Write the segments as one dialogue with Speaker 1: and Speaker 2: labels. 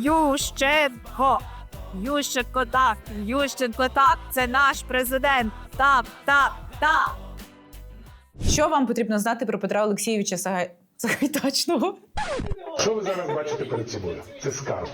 Speaker 1: Ющенко. Ющенко так, Ющенко так, це наш президент. Так, так, так.
Speaker 2: Що вам потрібно знати про Петра Олексійовича. Сагайдачного?
Speaker 3: Що ви зараз бачите перед собою? Це скарб.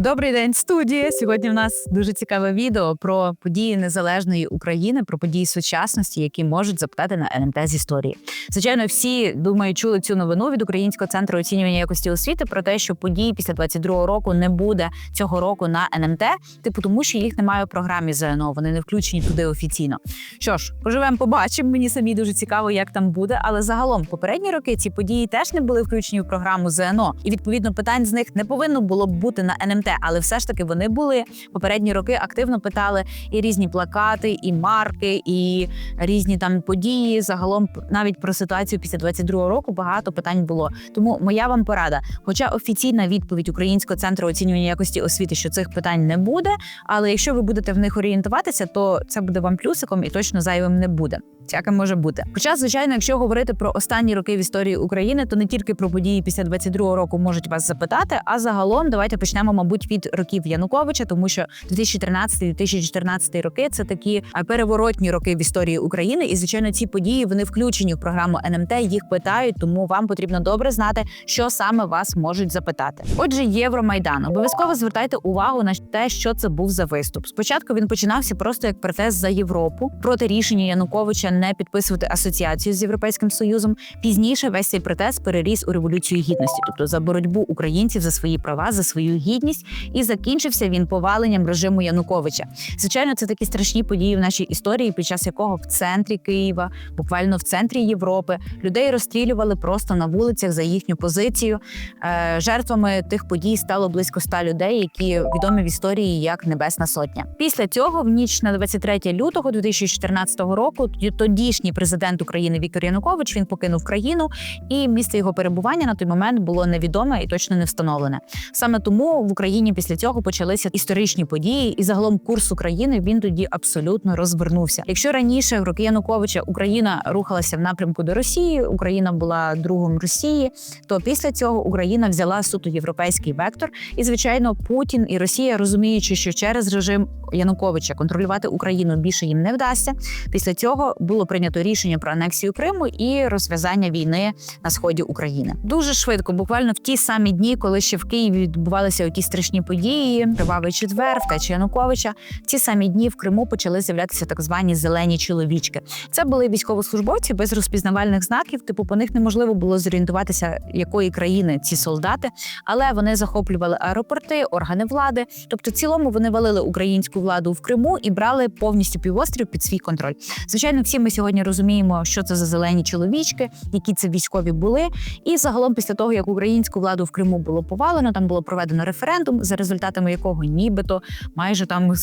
Speaker 2: Добрий день, студія. Сьогодні в нас дуже цікаве відео про події незалежної України, про події сучасності, які можуть запитати на НМТ з історії. Звичайно, всі думаю, чули цю новину від Українського центру оцінювання якості освіти про те, що подій після 22-го року не буде цього року на НМТ, типу тому, що їх немає у програмі ЗНО. Вони не включені туди офіційно. Що ж, поживемо, побачимо. Мені самі дуже цікаво, як там буде. Але загалом попередні роки ці події теж не були включені в програму ЗНО, і відповідно питань з них не повинно було б бути на НМТ, але все ж таки вони були попередні роки. Активно питали і різні плакати, і марки, і різні там події. Загалом навіть про ситуацію після 22-го року багато питань було. Тому моя вам порада. Хоча офіційна відповідь Українського центру оцінювання якості освіти, що цих питань не буде. Але якщо ви будете в них орієнтуватися, то це буде вам плюсиком і точно зайвим не буде. Всяке може бути. Хоча, звичайно, якщо говорити про останні роки в історії України, то не тільки про події після 22-го року можуть вас запитати. А загалом давайте почнемо, мабуть, від років Януковича, тому що 2013-2014 роки це такі переворотні роки в історії України. І звичайно, ці події вони включені в програму НМТ. Їх питають, тому вам потрібно добре знати, що саме вас можуть запитати. Отже, Євромайдан. Обов'язково звертайте увагу на те, що це був за виступ. Спочатку він починався просто як протест за Європу проти рішення Януковича не підписувати асоціацію з європейським союзом. Пізніше весь цей протест переріс у революцію гідності, тобто за боротьбу українців за свої права, за свою гідність, і закінчився він поваленням режиму Януковича. Звичайно, це такі страшні події в нашій історії, під час якого в центрі Києва, буквально в центрі Європи, людей розстрілювали просто на вулицях за їхню позицію. Е, Жертвами тих подій стало близько ста людей, які відомі в історії як Небесна Сотня. Після цього, в ніч на 23 лютого 2014 року, тодішній президент України Віктор Янукович він покинув країну, і місце його перебування на той момент було невідоме і точно не встановлене. Саме тому в Україні після цього почалися історичні події, і загалом курс України він тоді абсолютно розвернувся. Якщо раніше в роки Януковича Україна рухалася в напрямку до Росії, Україна була другом Росії, то після цього Україна взяла суто європейський вектор. І звичайно, Путін і Росія, розуміючи, що через режим Януковича контролювати Україну більше їм не вдасться. Після цього було прийнято рішення про анексію Криму і розв'язання війни на сході України. Дуже швидко, буквально в ті самі дні, коли ще в Києві відбувалися якісь страшні події, кривавий четвер, втеча Януковича. В ті самі дні в Криму почали з'являтися так звані зелені чоловічки. Це були військовослужбовці без розпізнавальних знаків. Типу, по них неможливо було зорієнтуватися, якої країни ці солдати, але вони захоплювали аеропорти, органи влади. Тобто, в цілому вони валили українську владу в Криму і брали повністю півострів під свій контроль. Звичайно, всі ми сьогодні розуміємо, що це за зелені чоловічки, які це військові були. І загалом, після того як українську владу в Криму було повалено, там було проведено референдум, за результатами якого нібито майже там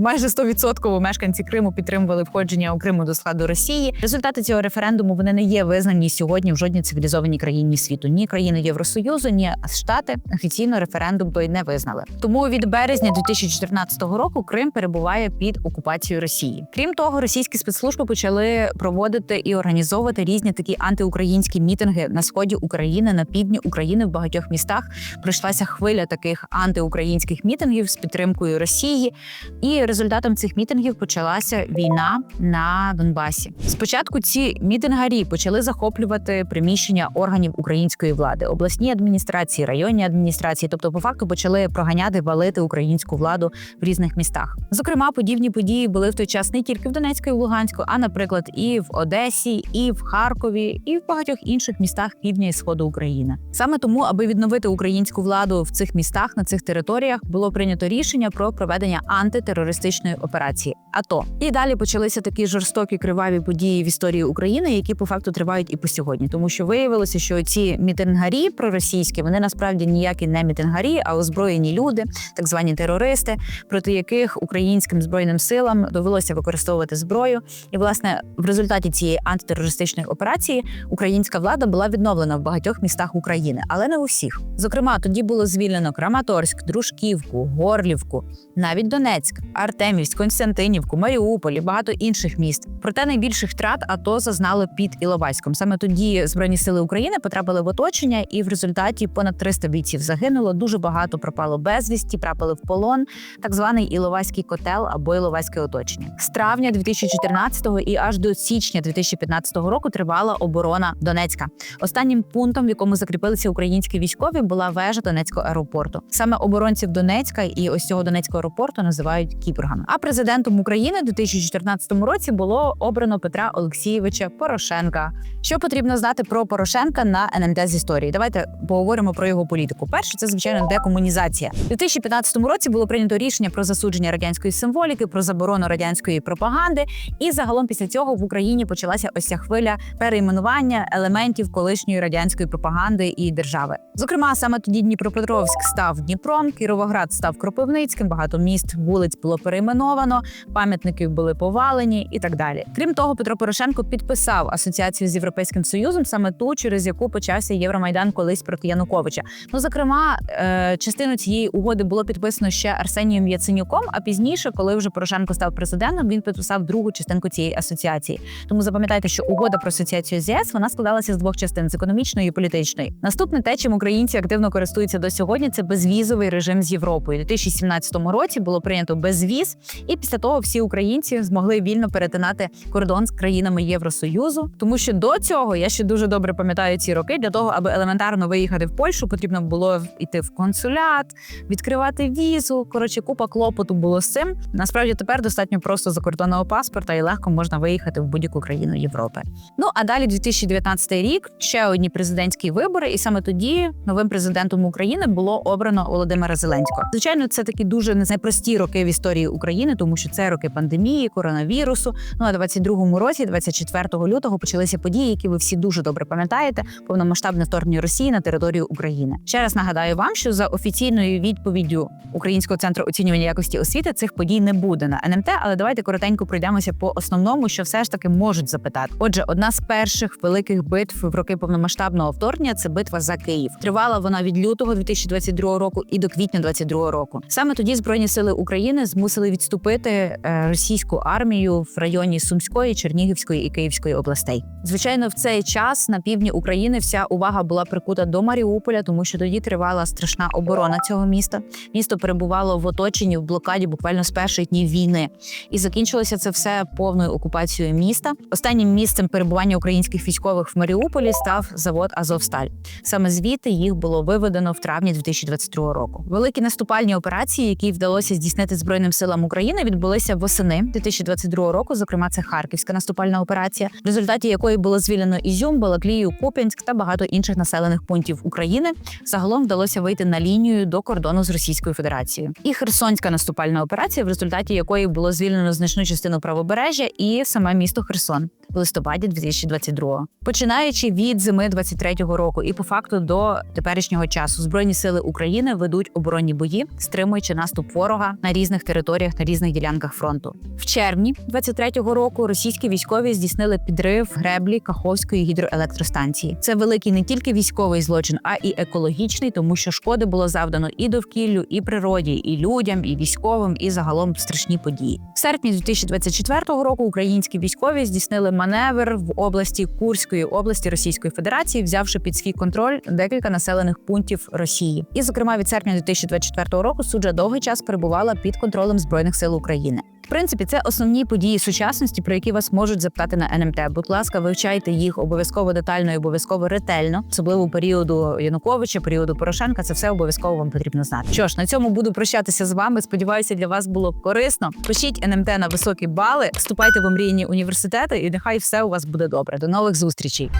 Speaker 2: майже 100% мешканці Криму підтримували входження у Криму до складу Росії. Результати цього референдуму вони не є визнані сьогодні в жодній цивілізованій країні світу. Ні країни Євросоюзу, ні Штати офіційно референдум той не визнали. Тому від березня 2014 року Крим перебуває під окупацією Росії. Крім того, російські спецслужби почали проводити і організовувати різні такі антиукраїнські мітинги на сході України, на півдні України в багатьох містах. Пройшлася хвиля таких антиукраїнських мітингів з підтримкою Росії. І результатом цих мітингів почалася війна на Донбасі. Спочатку ці мітингарі почали захоплювати приміщення органів української влади, обласні адміністрації, районні адміністрації, тобто, по факту почали проганяти, валити українську владу в різних містах. Зокрема, подібні події були в той час не тільки в Донецьку і в Луганську, а наприклад, і в Одесі, і в Харкові, і в багатьох інших містах півдня і сходу України. Саме тому, аби відновити українську владу в цих містах на цих територіях, було прийнято рішення про проведення антитерористичної операції АТО. І далі почалися такі жорстокі криваві події в історії України, які по факту тривають і по сьогодні, тому що виявилося, що ці мітингарі проросійські вони насправді ніякі не мітингарі, а озброєні люди, так звані терористи, проти яких українським збройним силам довелося використовувати зброю. І власне в результаті цієї антитерористичної операції українська влада була відновлена в багатьох містах України, але не у всіх. Зокрема, тоді було звільнено Краматорськ, Дружківку, Горлівку, навіть Донецьк, Артемівськ, Константинівку, Маріуполь і багато інших міст. Проте найбільших втрат АТО зазнало під Іловайськом. Саме тоді збройні сили України потрапили в оточення, і в результаті понад 300 бійців загинуло. Дуже багато пропало безвісті, трапили в полон. Так званий Іловайський котел або Іловайське оточення. З травня 2014 і аж до січня 2015 року тривала оборона Донецька. Останнім пунктом, в якому закріпилися українські військові, була вежа Донецького аеропорту. Саме оборонців Донецька і ось цього Донецького аеропорту називають кіборгами. А президентом України у 2014 році було обрано Петра Олексійовича Порошенка. Що потрібно знати про Порошенка на НМТ з історії? Давайте поговоримо про його політику. Перше, це звичайно декомунізація. У 2015 році було прийнято рішення про засудження радянської символіки, про заборону радянської пропаганди. І загалом після цього в Україні почалася ось ця хвиля перейменування елементів колишньої радянської пропаганди і держави. Зокрема, саме тоді Дніпропетровськ став Дніпром, Кіровоград став Кропивницьким, багато міст вулиць було перейменовано, пам'ятники були повалені і так далі. Крім того, Петро Порошенко підписав асоціацію з європейським союзом, саме ту, через яку почався Євромайдан колись проти Януковича. Ну зокрема, е, частину цієї угоди було підписано ще Арсенієм Яценюком. А пізніше, коли вже Порошенко став президентом, він підписав другу частинку цієї асоціації. Тому запам'ятайте, що угода про асоціацію з ЄС вона складалася з двох частин з економічної і політичної. Наступне те, чим українці активно користуються до сьогодні, це безвізовий режим з Європою. У 2017 році було прийнято безвіз, і після того всі українці змогли вільно перетинати кордон з країнами Євросоюзу. Тому що до цього я ще дуже добре пам'ятаю ці роки. Для того, аби елементарно виїхати в Польщу, потрібно було йти в консулят, відкривати візу. Коротше, купа клопоту було з цим. Насправді тепер достатньо просто закордонного паспорта і легко можна виїхати в будь-яку країну Європи. Ну а далі 2019 рік ще одні президентські вибори, і саме тоді новим президентом України було обрано Володимира Зеленського. Звичайно, це такі дуже непрості роки в історії України, тому що це роки пандемії, коронавірусу. Ну а 22-му році, 24 лютого, почалися події, які ви всі дуже добре пам'ятаєте. Повномасштабне вторгнення Росії на територію України. Ще раз нагадаю вам, що за офіційною відповіддю Українського центру оцінювання якості освіти цих подій не буде на НМТ, але давайте коротенько пройдемося по основному, що все ж таки можуть запитати. Отже, одна з перших великих битв в роки повномасштабного вторгнення це битва за Київ. Тривала вона від лютого 2022 року і до квітня 2022 року. Саме тоді збройні сили України змусили відступити е, російську армію в районі Сумської, Чернігівської і Київської областей. Звичайно, в цей час на півдні України вся увага була прикута до Маріуполя, тому що тоді тривала страшна оборона цього міста. Місто перебувало в оточенні в блокаді буквально з перших днів війни, і закінчилося це все повною окупацією міста. Останнім місцем перебування українських військових в Маріуполі став завод Азовсталь. Саме звідти їх було виведено в травні 2022 року. Великі наступальні операції, які вдалося здійснити збройним силам України, відбулися восени 2022 року. Зокрема, це Харківська наступальна операція, в результаті якої було звільнено Ізюм, Балаклію, Куп'янськ та багато інших населених пунктів України. Загалом вдалося вийти на лінію до кордону з Російською Федерацією. І Херсонська наступальна операція, в результаті якої було звільнено значну частину правобережжя і саме місто Херсон в листопаді 2022 Починаючи від зими 23-го року, і по факту до теперішнього часу збройні сили України ведуть оборонні бої, стримуючи наступ ворога на різних територіях на різних ділянках фронту. В червні 23-го року російські військові здійснили підрив греблі Каховської гідроелектростанції. Це великий не тільки військовий злочин, а і екологічний, тому що шкоди було завдано і довкіллю, і природі, і людям, і військовим, і загалом страшні події. В серпні 2024 року українські військові здійснили маневр в області Курської області Російської Федерації, взявши під свій контроль декілька населених пунктів Росії. І, зокрема, від серпня 2024 року суджа довгий час перебувала під контролем збройних сил України. В принципі, це основні події сучасності, про які вас можуть запитати на НМТ. Будь ласка, вивчайте їх обов'язково детально і обов'язково ретельно, особливо періоду Януковича, періоду Порошенка. Це все обов'язково вам потрібно знати. Що ж, на цьому буду прощатися з вами. Сподіваюся, для вас було корисно. Пишіть НМТ на високі бали, вступайте в омріяні університети, і нехай все у вас буде добре. До нових зустрічей.